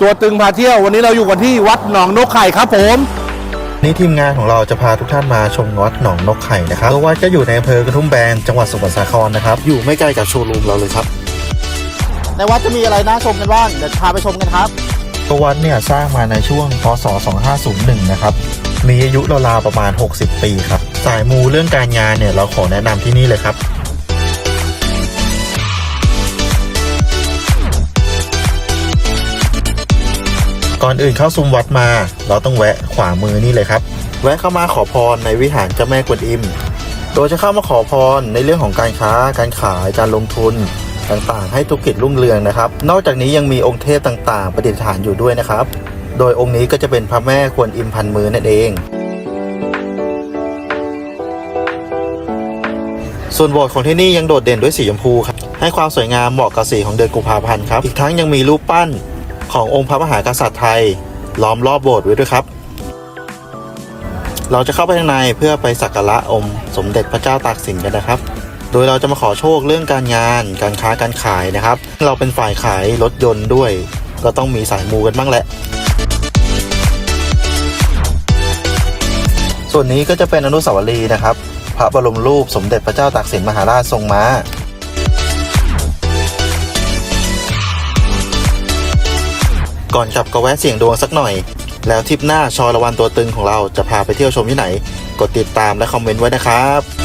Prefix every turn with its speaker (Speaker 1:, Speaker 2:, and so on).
Speaker 1: ตัวตึงพาเที่ยววันนี้เราอยู่กันที่วัดหนองนกไข่ครับผม
Speaker 2: นี่ทีมงานของเราจะพาทุกท่านมาชมวัดหนองนกไข่นะครับตัววัดก็อยู่ในอำเภอกระทุ่มแบนจังหวัดสมุทรสาครนะครับ อยู่ไม่ไกลกับโชว์รูมเราเลยครับ
Speaker 3: ในวัดจะมีอะไรน่าชมกันบ้างเดี๋ยวพาไปชมกันครับ
Speaker 2: ตัววัดเนี่ยสร้างมาในช่วงพศ 2501 นะครับ มีอายุราวๆประมาณ 60 ปีครับ สายมูเรื่องการงานเนี่ยเราขอแนะนำที่นี่เลยครับ ก่อนอื่นเข้าซุ้มวัดมา เราต้องแวะขวามือนี่เลยครับ แวะเข้ามาขอพรในวิหารเจ้าแม่กวนอิม โดยจะเข้ามาขอพรในเรื่องของการค้า การขาย การลงทุนต่างๆ ให้ธุรกิจรุ่งเรืองนะครับ นอกจากนี้ยังมีองค์เทพต่างๆ ประดิษฐานอยู่ด้วยนะครับ โดยองค์นี้ก็จะเป็นพระแม่กวนอิมพันมือนั่นเอง ส่วนโบสถ์ของที่นี่ยังโดดเด่นด้วยสีชมพูครับ ให้ความสวยงามเหมาะกับสีของเดือนกุมภาพันธ์ครับ อีกทั้งยังมีรูปปั้น ขององค์พระมหากษัตริย์ไทย ล้อมรอบโบสถ์ไว้ด้วยครับ เราจะเข้าไปข้างในเพื่อไปสักการะองค์สมเด็จพระเจ้าตากสินกันนะครับ โดยเราจะมาขอโชคเรื่องการงาน การค้าการขายนะครับ เราเป็นฝ่ายขายรถยนต์ด้วย ก็ต้องมีสายมูกันบ้างแหละ ส่วนนี้ก็จะเป็นอนุสาวรีย์นะครับ พระบรมรูปสมเด็จพระเจ้าตากสินมหาราชทรงม้า ก่อนกลับก็แวะเสี่ยงดวงสักหน่อย แล้วทริปหน้าชอละวันตัวตึงของเราจะพาไปเที่ยวชมที่ไหน กดติดตามและคอมเมนต์ไว้นะครับ